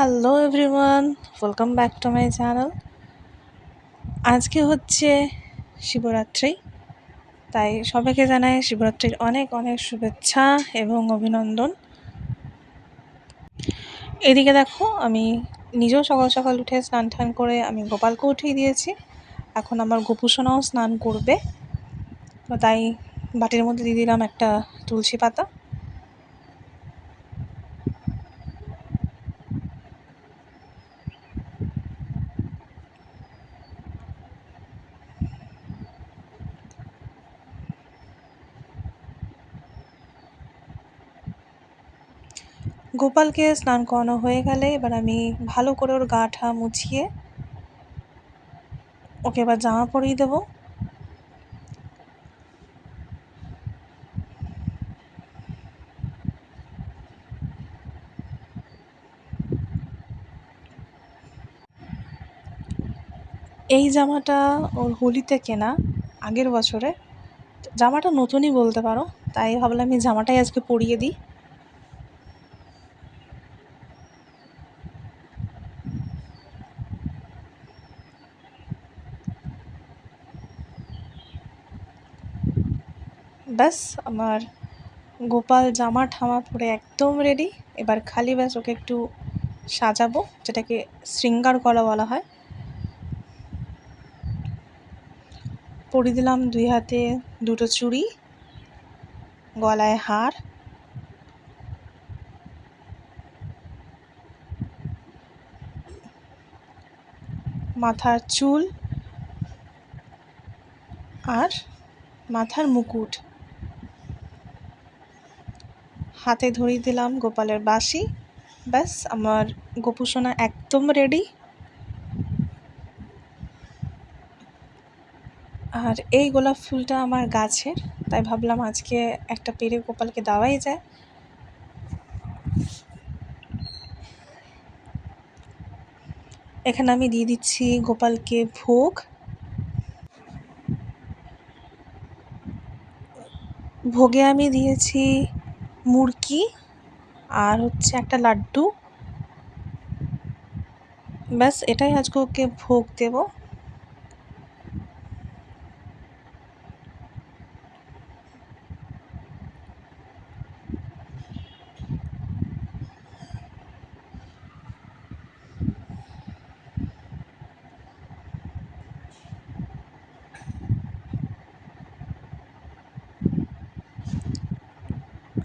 Hello everyone welcome back to my channel আজকে হচ্ছে শিবরাত্রি, তাই সবাইকে জানাই শিবরাত্রির অনেক অনেক শুভেচ্ছা এবং অভিনন্দন। এদিকে দেখো, আমি নিজেও সকাল সকাল উঠে স্নান টান করে আমি গোপালকে উঠিয়ে দিয়েছি। এখন আমার গোপুসোনাও স্নান করবে। তাই বাটির মধ্যে দিয়ে দিলাম একটা তুলসী পাতা। গোপালকে স্নান করানো হয়ে গেলে এবার আমি ভালো করে ওর গা ঠা মুছিয়ে ওকে এবার জামা পরিয়ে দেবো। এই জামাটা ওর হোলিতে কেনা আগের বছরে। জামাটা নতুনই বলতে পারো, তাই ভাবলাম আমি জামাটাই আজকে পরিয়ে দিই। ব্যাস, আমার গোপাল জামা ঠামা পরে একদম রেডি এবার খালি ব্যাস ওকে একটু সাজাবো, যেটাকে শৃঙ্গার করা বলা হয়। পরিয়ে দিলাম দুই হাতে দুটো চুড়ি, গলায় হার। মাথার চুল আর মাথার মুকুট। হাতে ধরিয়ে দিলাম গোপালের বাসি ব্যাস, আমার গোপুসোনা একদম রেডি আর এই গোলাপ ফুলটা আমার গাছের, তাই ভাবলাম আজকে একটা পেরে গোপালকে দেওয়াই যায়। এখানে আমি দিয়ে দিচ্ছি গোপালকে ভোগ। ভোগে আমি দিয়েছি মুরকি আর হচ্ছে একটা লাড্ডু। ব্যাস এটাই আজকে ওকে ভোগ দেবো।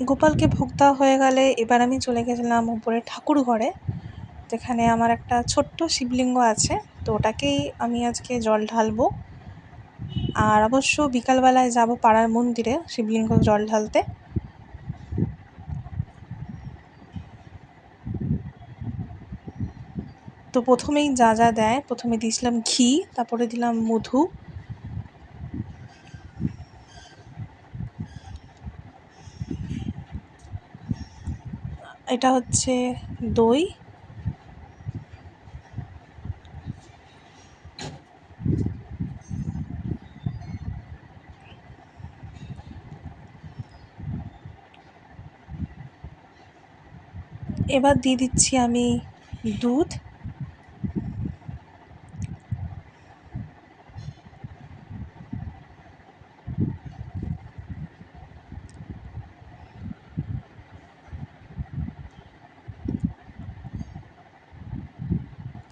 গোপালকে ভোগ হয়ে গেলে এবার আমি চলে গেছিলাম উপরে ঠাকুর ঘরে, যেখানে আমার একটা ছোট্ট শিবলিঙ্গ আছে। তো ওটাকেই আমি আজকে জল ঢালবো। আর অবশ্য বিকালবেলায় যাব পাড়ার মন্দিরে শিবলিঙ্গ জল ঢালতে। তো প্রথমেই যা যা দেয়, প্রথমে দিয়েছিলাম ঘি, তারপরে দিলাম মধু এটা হচ্ছে দই। এবার দিয়ে দিচ্ছি আমি দুধ।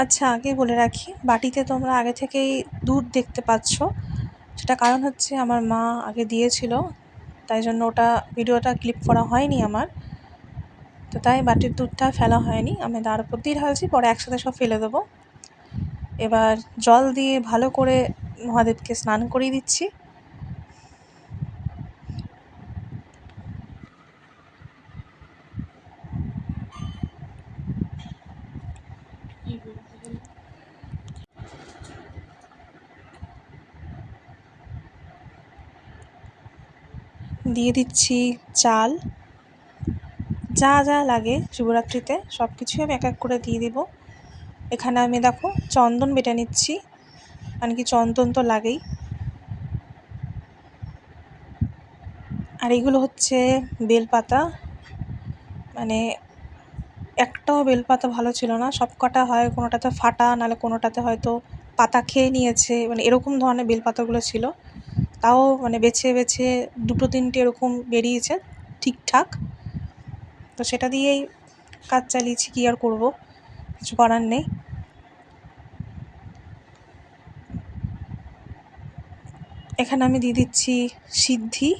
আচ্ছা আগে বলে রাখি, বাটিতে তোমরা আগে থেকেই দুধ দেখতে পাচ্ছ। সেটা কারণ হচ্ছে আমার মা আগে দিয়েছিল, তাই জন্য ওটা, ভিডিওটা ক্লিপ করা হয়নি আমার। তো তাই বাটির দুধটা ফেলা হয়নি। আমি তার উপর দিয়ে ঢালছি, পরে একসাথে সব ফেলে দেবো। এবার জল দিয়ে ভালো করে মহাদেবকে স্নান করিয়ে দিচ্ছি। দিয়ে দিচ্ছি চাল। যা যা লাগে শিবরাত্রিতে সব কিছুই আমি এক এক করে দিয়ে দিব। এখানে আমি দেখো চন্দন বেটে নিচ্ছি। মানে কি চন্দন তো লাগেই। আর এগুলো হচ্ছে বেলপাতা। মানে একটাও বেলপাতা ভালো ছিল না। সব কটা হয়, কোনোটাতে ফাটা, নাহলে কোনোটাতে হয়তো পাতা খেয়ে নিয়েছে। মানে এরকম ধরনের বেলপাতাগুলো ছিল। তাও মানে বেছে বেছে দুটো তিনটে এরকম বেরিয়েছে ঠিকঠাক। তো সেটা দিয়েই কাজ চালিয়েছি, কী আর করব? কিছু করার নেই। এখানে আমি দিয়ে দিচ্ছি সিদ্ধি।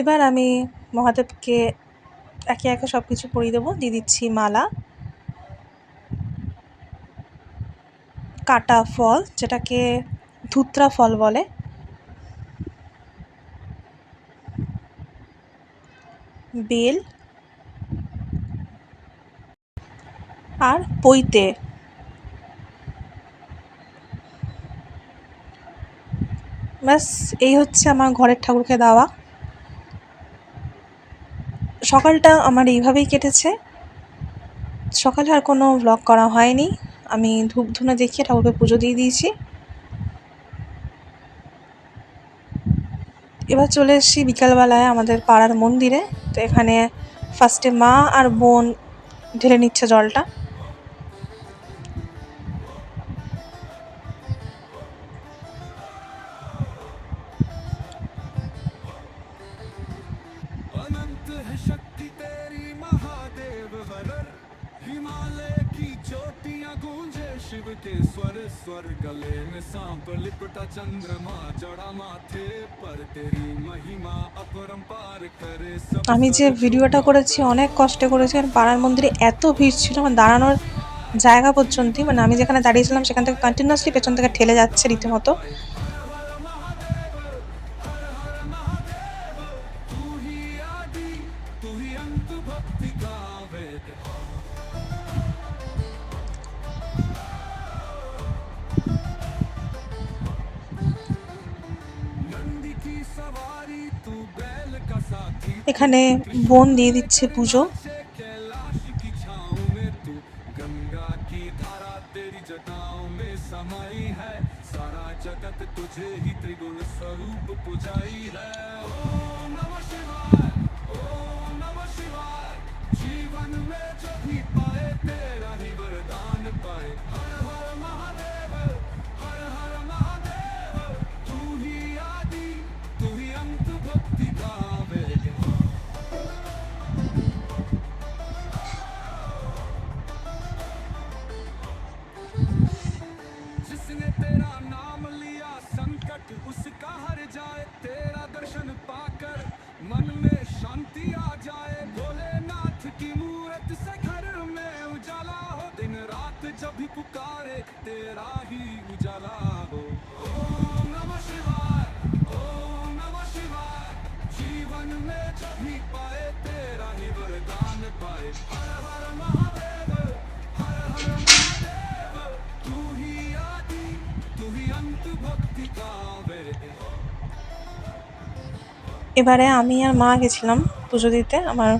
এবার আমি মহাদেবকে একে একে সব কিছু পরিয়ে দেবো। দিয়ে দিচ্ছি মালা, কাটা ফল, যেটাকে ধুত্রা ফল বলে। বেল আর পৈতে। ব্যাস, এই হচ্ছে আমার ঘরের ঠাকুরকে দেওয়া। সকালটা আমার এইভাবেই কেটেছে। সকালে আর কোনো ব্লগ করা হয়নি। আমি ধূপ ধুনে দেখিয়ে ঠাকুরকে পুজো দিয়ে দিয়েছি। এবার চলে এসেছি বিকালবেলায় আমাদের পাড়ার মন্দিরে। তো এখানে ফার্স্টে মা আর বোন ঢেলে নিচ্ছে জলটা। की चोटियां गूंजे शिव के स्वर स्वर गले में सांप लिपटा चंद्रमा जड़ा माथे पर तेरी महिमा अपरंपार करे सब আমি যে ভিডিওটা করেছি অনেক কষ্টে করেছি আর পাড়ার মন্দিরে এত ভিড় ছিল আমার দাঁড়ানোর জায়গা পর্যন্তই মানে আমি যেখানে দাঁড়িয়েছিলাম সেখান থেকে কন্টিনিউয়াসলি পেছন থেকে ঠেলে যাচ্ছে রীতিমতো नमः शिवाय ओम नमः शिवाय जीवन में जो भी पाए तेरा ही वरदान पाए तेरा नाम लिया संकट, उसका हर जाए, तेरा दर्शन पाकर मन में शांति आ जाए। भोलेनाथ की मूर्त से घर में उजाला हो दिन रात जब भी पुकारे, तेरा ही उजाला हो। ओम नमः शिवाय, ओम नमः शिवाय, जीवन में जब भी पाए, तेरा ही वरदान पाए। এবারে আমি আর মা গেছিলাম পুজো দিতে। আমার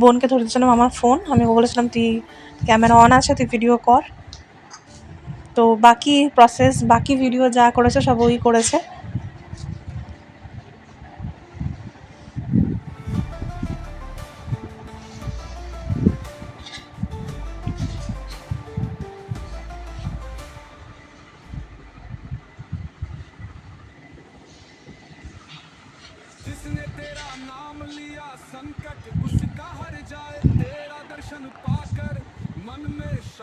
বোনকে ধরে দিয়েছিলাম আমার ফোন। আমি বলেছিলাম, তুই ক্যামেরা অন আছে, তুই ভিডিও কর। তো বাকি প্রসেস বাকি ভিডিও যা করেছে সব ওই করেছে।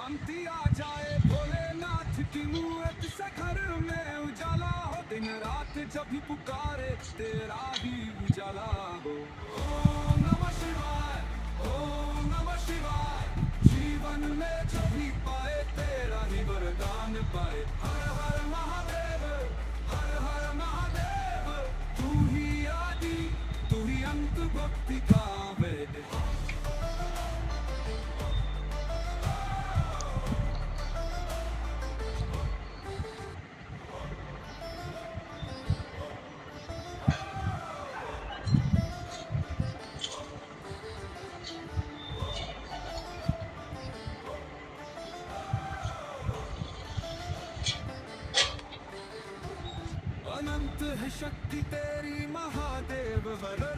शांति आ जाए, भोलेनाथ की मूर्त से में उजाला हो। दिन रात जब भी पुकारे, तेरा ही उजाला हो। ओम नमः शिवाय, ओम नमः शिवाय। जीवन में जब भी पाए, तेरा ही वरदान पाए। हर हर महादेव, हर हर महादेव, तू ही आदि, तू ही अंत भक्ति का शक्ति तेरी महादेव वरर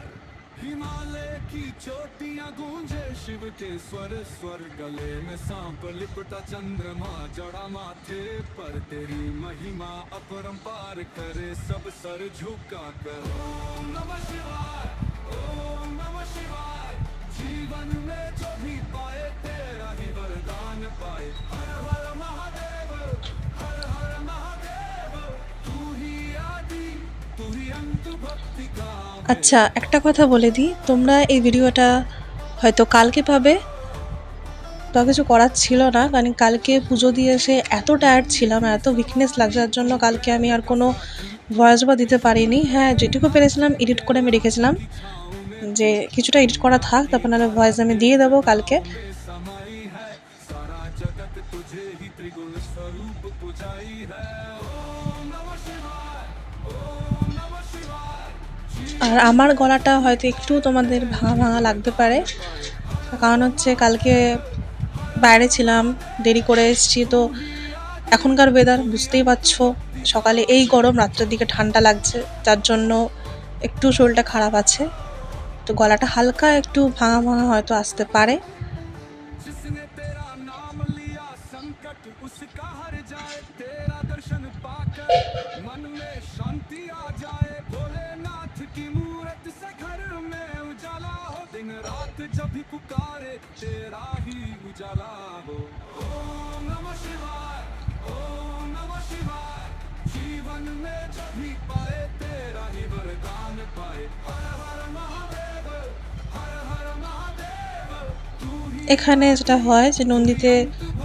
हिमालय की चोटियाँ गूंजे शिव के स्वर। स्वर गले में सांप, लिपटा चंद्रमा, जड़ा माथे पर तेरी महिमा अपरंपार करे। सब सर झुका कर। ओम नमः शिवाय। আচ্ছা একটা কথা বলে দিই। তোমরা এই ভিডিওটা হয়তো কালকে পাবে। তো কিছু করার ছিল না কারণ কালকে পুজো দিয়ে এসে এত টায়ার্ড ছিলাম, এত উইকনেস লাগছে যার জন্য কালকে আমি আর কোনো ভয়েস বা দিতে পারিনি। হ্যাঁ যেটুকু পেরেছিলাম এডিট করে আমি রেখেছিলাম। যে কিছুটা এডিট করা থাক, তারপর নাহলে ভয়েস আমি দিয়ে দেবো কালকে। আর আমার গলাটা হয়তো একটু তোমাদের ভাঙা ভাঙা লাগতে পারে। কারণ হচ্ছে কালকে বাইরে ছিলাম, দেরি করে এসেছি, তো এখনকার ওয়েদার বুঝতেই পারছ, সকালে এই গরম, রাত্রের দিকে ঠান্ডা লাগছে, যার জন্য একটু শরীরটা খারাপ আছে। তো গলাটা হালকা একটু ভাঙা ভাঙা হয়তো আসতে পারে। तेरा ही उजाला हो ओम नमः शिवाय ओम नमः शिवाय जीवन में जब भी पाए तेरा ही वरदान पाए हर हर महादेव हर हर महादेव तू ही এখানে যেটা হয় যে নন্দীতে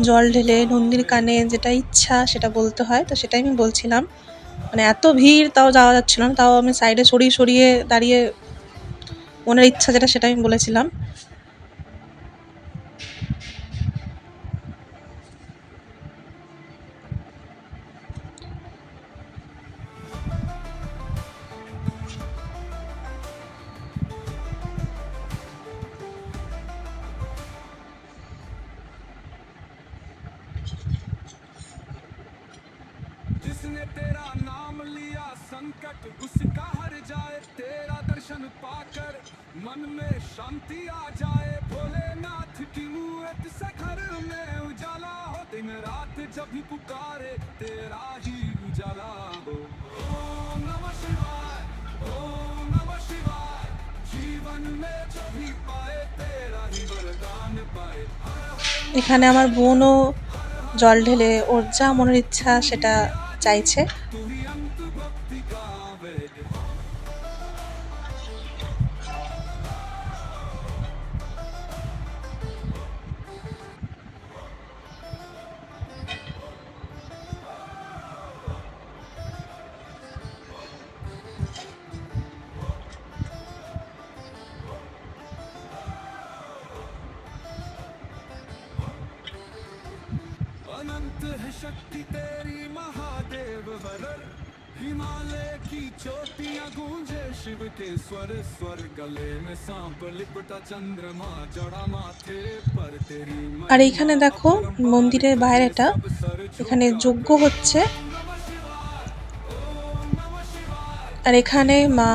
জল ঢেলে নন্দীর কানে যেটা ইচ্ছা সেটা বলতে হয় তো সেটাই আমি বলছিলাম মানে এত ভিড় তাও যাওয়া যাচ্ছিল না তাও আমি সাইডে সরিয়ে সরিয়ে দাঁড়িয়ে মনের ইচ্ছা যেটা সেটা আমি বলেছিলাম शांति आ जाए भोलेनाथ की मूरत से घर में उजाला हो दिन रात जब भी पुकारे तेरा ही उजाला हो ओम नमः शिवाय ओम नमः शिवाय जीवन में जो भी पाए तेरा ही वरदान पाए हर हर এখানে আমার বোনও জল ঢেলে ওর যা মনের ইচ্ছা সেটা চাইছে शक्ति तेरी महादेव वरर हिमालय की चोटियां गूंजे शिव के स्वर स्वर गले में सांप लिपटा चंद्रमा जड़ा माथे पर तेरी আর এইখানে দেখো মন্দিরের বাইরেটা এখানে যজ্ঞ হচ্ছে আর এখানে মা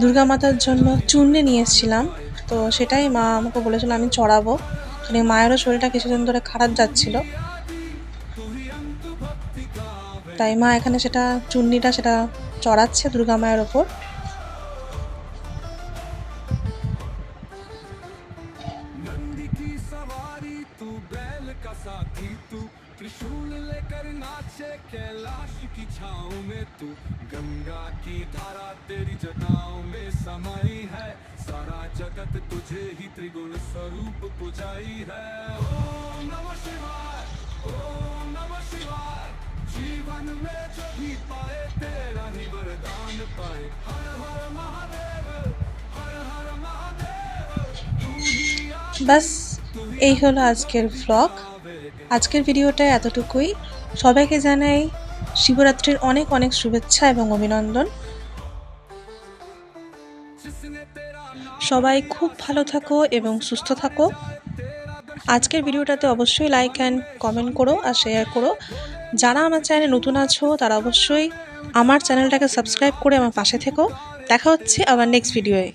দুর্গা মাতার জন্য চুন্নি নিয়ে এসেছিলাম তো সেটাই মা আমাকে বলেছিল আমি চড়াবো মানে মায়েরও শরীরটা কিছুদিন ধরে খারাপ যাচ্ছিল তাই মা এখানে সেটা চুন্নিটা সেটা চড়াচ্ছে দুর্গা মায়ের ওপর नंदी की सवारी तू बैल का साथी तू त्रिशूल लेकर नाचे कैलाश की छाँव में तू गंगा की धारा तेरी जटाओं में समाई है सारा जगत तुझे ही त्रिगुण स्वरूप पुजाई है ओम नमः शिवाय ओम नमः शिवाय जीवन में जो भी पाए तेरा ही वरदान पाए हर हर महादेव हर हर महादेव तू ही ব্যাস এই হলো আজকের ভ্লগ আজকের ভিডিওটা এতটুকুই সবাইকে জানাই শিবরাত্রির অনেক অনেক শুভেচ্ছা এবং অভিনন্দন সবাই খুব ভালো থাকো এবং সুস্থ থাকো আজকের ভিডিওটাতে অবশ্যই লাইক অ্যান্ড কমেন্ট করো আর শেয়ার করো যারা আমার চ্যানেলে নতুন আছো, তারা অবশ্যই আমার চ্যানেলটাকে সাবস্ক্রাইব করে আমার পাশে থেকো। দেখা হচ্ছে আবার নেক্সট ভিডিওয়ে